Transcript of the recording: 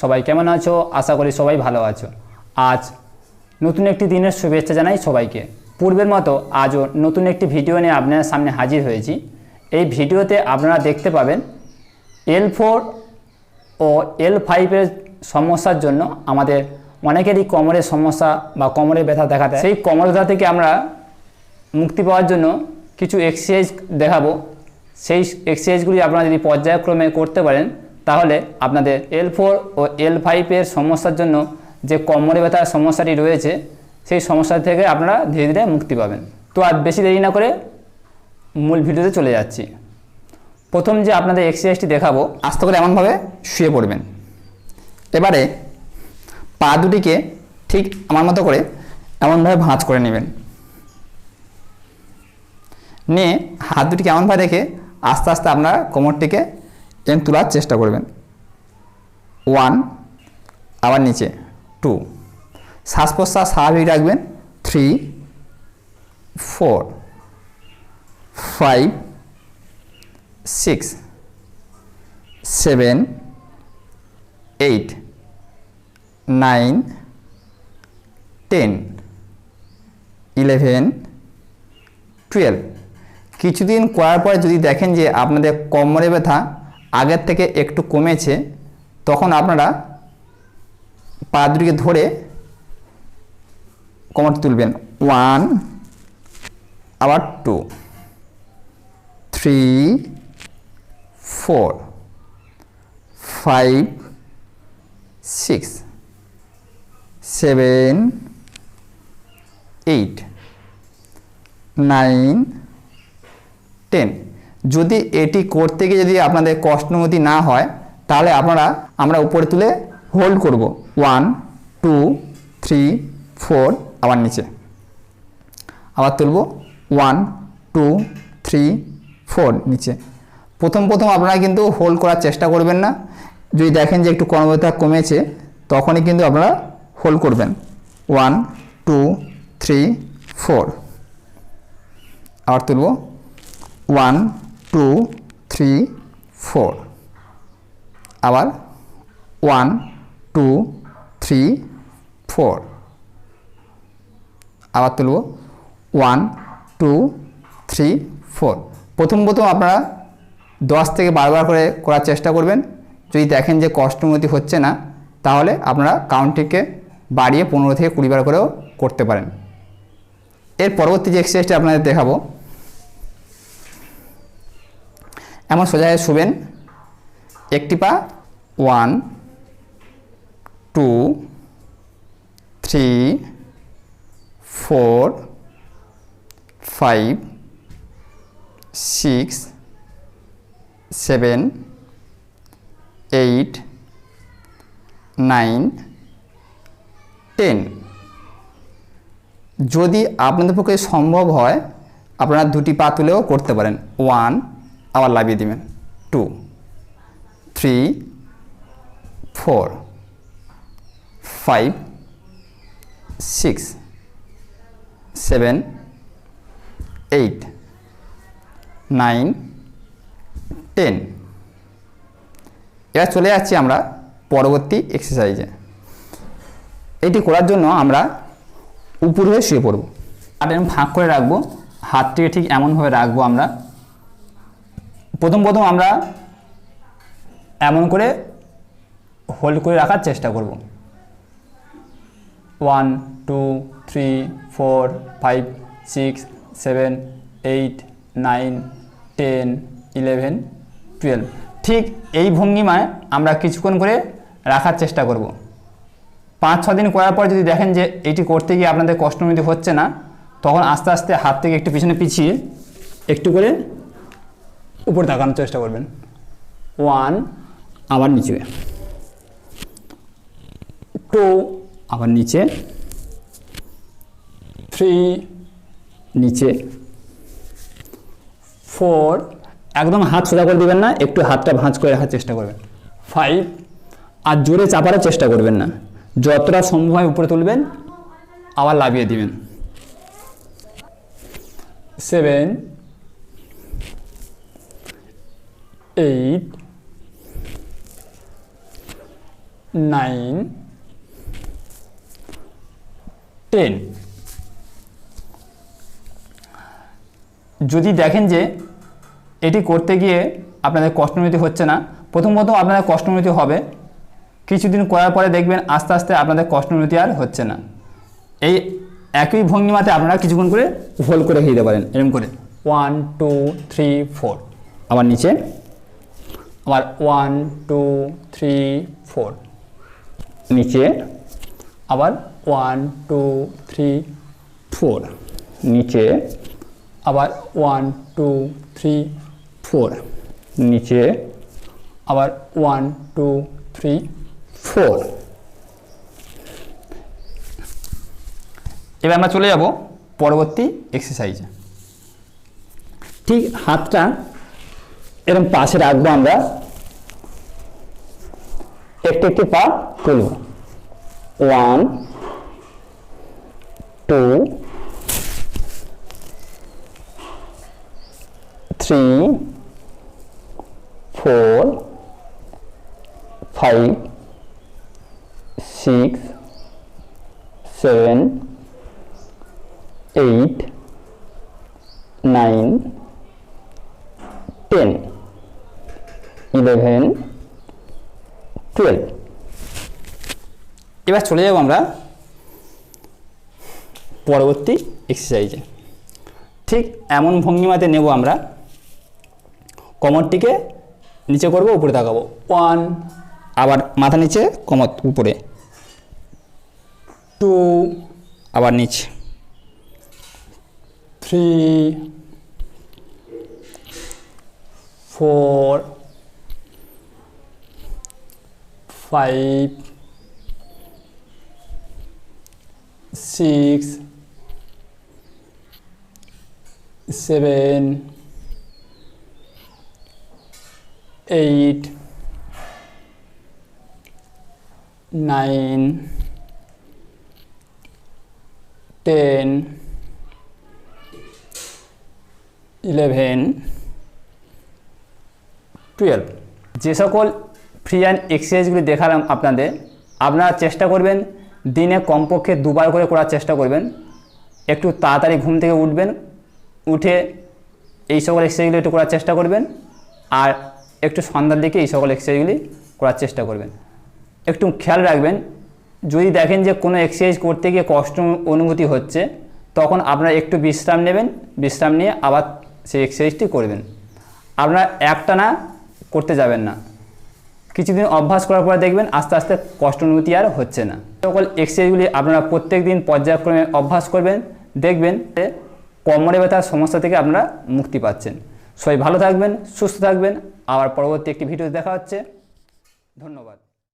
সবাই কেমন আছো? আশা করি সবাই ভালো আছো। আজ নতুন একটি দিনের শুভেচ্ছা জানাই সবাইকে। পূর্বের মতো আজও নতুন একটি ভিডিও নিয়ে আপনার সামনে হাজির হয়েছি। এই ভিডিওতে আপনারা দেখতে পাবেন এল ফোর ও এল ফাইভের সমস্যার জন্য আমাদের অনেকেরই কোমরের সমস্যা বা কোমরে ব্যথা দেখা দেয়। সেই কোমর ব্যথা থেকে আমরা মুক্তি পাওয়ার জন্য কিছু এক্সারসাইজ দেখাবো। সেই এক্সারসাইজগুলি আপনারা যদি পর্যায়ক্রমে করতে পারেন তাহলে আপনাদের এল ফোর ও এল ফাইভের সমস্যার জন্য যে কোমরে ব্যথার সমস্যাটি রয়েছে, সেই সমস্যা থেকে আপনারা ধীরে ধীরে মুক্তি পাবেন। তো আর বেশি দেরি না করে মূল ভিডিওতে চলে যাচ্ছি। প্রথম যে আপনাদের এক্সারসাইজটি দেখাবো, আস্তে করে এমনভাবে শুয়ে পড়বেন। এবারে পা দুটিকে ঠিক আমার মতো করে এমনভাবে ভাঁজ করে নেবেন। নিয়ে হাত দুটিকে এমনভাবে রেখে আস্তে আস্তে আপনারা কোমরটিকে এম তোলার চেষ্টা করবেন। ওয়ান আবার নিচে। টু শ্বাস প্রশ্বাস স্বাভাবিক রাখবেন। Three four five six seven eight nine ten eleven twelve কিছুদিন করার পরে যদি দেখেন যে আপনাদের কোমরে ব্যথা আগের থেকে একটু কমেছে, তখন আপনারা পা দুটিকে ধরে কোমর তুলবেন। ওয়ান, আবার two, three, four, five, six, seven, eight, nine, ten. যদি এটি করতে গিয়ে যদি আপনাদের কষ্ট কষ্টমতি না হয়, তাহলে আপনারা, আমরা উপরে তুলে হোল্ড করব। ওয়ান টু থ্রি ফোর আবার নিচে। আবার তুলব। ওয়ান টু থ্রি ফোর নিচে। প্রথম প্রথম আপনারা কিন্তু হোল্ড করার চেষ্টা করবেন না। যদি দেখেন যে একটু কর্মব্যথা কমেছে, তখনই কিন্তু আপনারা হোল্ড করবেন। ওয়ান টু থ্রি ফোর আবার তুলব। ওয়ান টু থ্রি ফোর আবার ওয়ান টু থ্রি ফোর আবার তুলব ওয়ান টু থ্রি ফোর প্রথম প্রথম আপনারা দশ থেকে বারবার করে করার চেষ্টা করবেন। যদি দেখেন যে কষ্টমতি হচ্ছে না, তাহলে আপনারা কাউন্টটিকে বাড়িয়ে পনেরো থেকে কুড়ি বার করেও করতে পারেন। এর পরবর্তী যে এক্সারসাইজটা আপনাদের দেখাবো এমন সোজা হয়ে শুবেন। একটি পা one two three four five six seven eight nine ten যদি আপনাদের পক্ষে সম্ভব হয়, আপনারা দুটি পা তুলেও করতে পারেন। ওয়ান আবার লাভিয়ে দিবেন। Two three four five six seven eight nine ten এবার চলে যাচ্ছি আমরা পরবর্তী এক্সারসাইজে এটি করার জন্য আমরা উপর শুয়ে পড়ব। আর এরকম ফাঁক করে রাখব। হাতটিকে ঠিক এমনভাবে রাখব আমরা। প্রথম প্রথম আমরা এমন করে হোল্ড করে রাখার চেষ্টা করব। One two three four five six seven eight nine ten eleven twelve ঠিক এই ভঙ্গিমায় আমরা কিছুক্ষণ করে রাখার চেষ্টা করব। পাঁচ, ছ দিন করার পর যদি দেখেন যে এটি করতে গিয়ে আপনাদের কষ্টমিতি হচ্ছে না, তখন আস্তে আস্তে হাত থেকে একটু পিছনে পিছিয়ে একটু করে উপরে তাকানোর চেষ্টা করবেন। ওয়ান আবার নিচে। টু আবার নিচে। থ্রি নিচে। ফোর একদম হাত সোজা করে দেবেন না, একটু হাতটা ভাঁজ করে রাখার চেষ্টা করবেন। ফাইভ আর জোরে চাপারও চেষ্টা করবেন না। যতটা সম্ভব হয় উপরে তুলবেন, আবার লাভিয়ে দিবেন। সেভেন এইট নাইন টেন যদি দেখেন যে এটি করতে গিয়ে আপনাদের কষ্ট অনুভূতি হচ্ছে না প্রথম প্রথম আপনাদের কষ্ট অনুভূতি হবে। কিছুদিন করার পরে দেখবেন আস্তে আস্তে আপনাদের কষ্ট অনুভূতি আর হচ্ছে না। এই একই ভঙ্গিমাতে আপনারা কিছুক্ষণ করে হোল্ড করে খেয়ে দিতে পারেন এরকম করে। ওয়ান টু থ্রি ফোর আবার নিচে আবার ওয়ান টু থ্রি ফোর নিচে? আবার ওয়ান টু থ্রি ফোর নিচে? আবার ওয়ান টু থ্রি ফোর নিচে? আবার ওয়ান টু থ্রি ফোর এবার আমরা চলে যাব পরবর্তী এক্সারসাইজে ঠিক হাতটা এরকম পাশে রাখব আমরা। একটু একটু পা তুলব। One two three four five six seven eight nine ten eleven twelve এবার চলে যাব আমরা পরবর্তী এক্সারসাইজে ঠিক এমন ভঙ্গিমাতে নেব আমরা। কোমরটিকে নিচে করব, উপরে তাকাবো। ওয়ান আবার মাথা নিচে কোমর উপরে। টু আবার নিচে। Three four five six seven eight nine ten eleven twelve যে সকল ফ্রি অ্যান্ড এক্সারসাইজগুলি দেখালাম আপনাদের। আপনারা চেষ্টা করবেন দিনে কমপক্ষে দুবার করে করার চেষ্টা করবেন। একটু তাড়াতাড়ি ঘুম থেকে উঠবেন, উঠে এই সকল এক্সারসাইজগুলি একটু করার চেষ্টা করবেন, আর একটু সন্ধ্যার দিকে এই সকল এক্সারসাইজগুলি করার চেষ্টা করবেন। একটু খেয়াল রাখবেন, যদি দেখেন যে কোনো এক্সারসাইজ করতে গিয়ে কষ্ট অনুভূতি হচ্ছে, তখন আপনারা একটু বিশ্রাম নেবেন, বিশ্রাম নিয়ে আবার সেই এক্সারসাইজটি করবেন। আপনারা একটা না করতে যাবেন না। কিছুদিন অভ্যাস করার পরে দেখবেন আস্তে আস্তে কষ্ট অনুভূতি আর হচ্ছে না। সকল এক্সারসাইজগুলি আপনারা প্রত্যেক দিন পর্যায়ক্রমে অভ্যাস করবেন, দেখবেন কোমরে ব্যথার সমস্যা থেকে আপনারা মুক্তি পাচ্ছেন। সবাই ভালো থাকবেন, সুস্থ থাকবেন। আবার পরবর্তী একটি ভিডিও দেখা হচ্ছে। ধন্যবাদ।